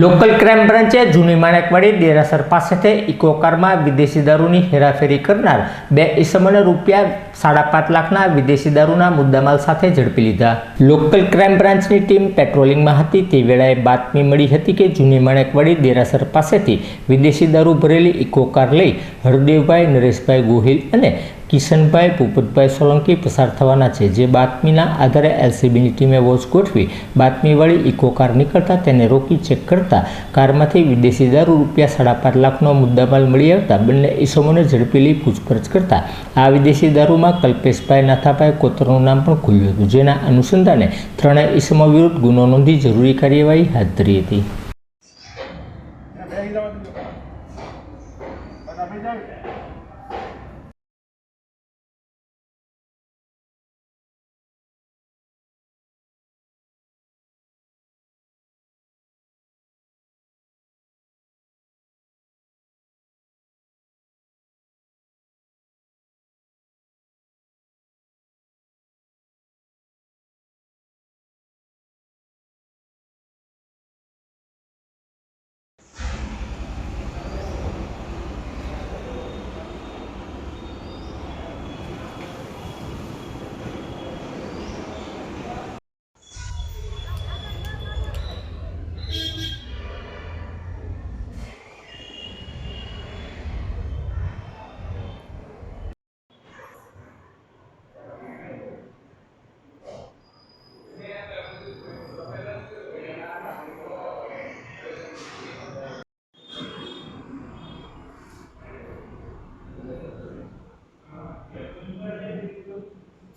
Local crime બ્રાન્ચે જૂની માણેકવાડી દેરાસર પાસેથી ઇકોકારમાં વિદેશી દારૂની હેરાફેરી કરનાર બે ઈસમોને રૂપિયા સાડા પાંચ લાખના વિદેશી દારૂના મુદ્દામાલ સાથે ઝડપી લીધા. લોકલ ક્રાઇમ બ્રાન્ચની ટીમ પેટ્રોલિંગમાં હતી. તે વેળાએ બાતમી મળી હતી કે જૂની માણેકવાડી દેરાસર પાસેથી વિદેશી દારૂ ભરેલી ઇકોકાર લઈ હરદેવભાઈ, નરેશભાઈ ગોહિલ અને કિશનભાઈ, ભૂપતભાઈ સોલંકી પસાર થવાના છે. જે બાતમીના આધારે એલસીબીની ટીમે વોચ ગોઠવી બાતમીવાળી ઇકો કાર નીકળતા તેને રોકી ચેક કરતા કારમાંથી વિદેશી દારૂ રૂપિયા સાડા પાંચ લાખનો મુદ્દામાલ મળી આવતા બંને ઈસમોને ઝડપી લઈ પૂછપરછ કરતા આ વિદેશી દારૂમાં કલ્પેશભાઈ નાથાભાઈ કોતરનું નામ પણ ખુલ્યું હતું, જેના અનુસંધાને ત્રણેય ઈસમો વિરુદ્ધ ગુનો નોંધી જરૂરી કાર્યવાહી હાથ ધરી હતી.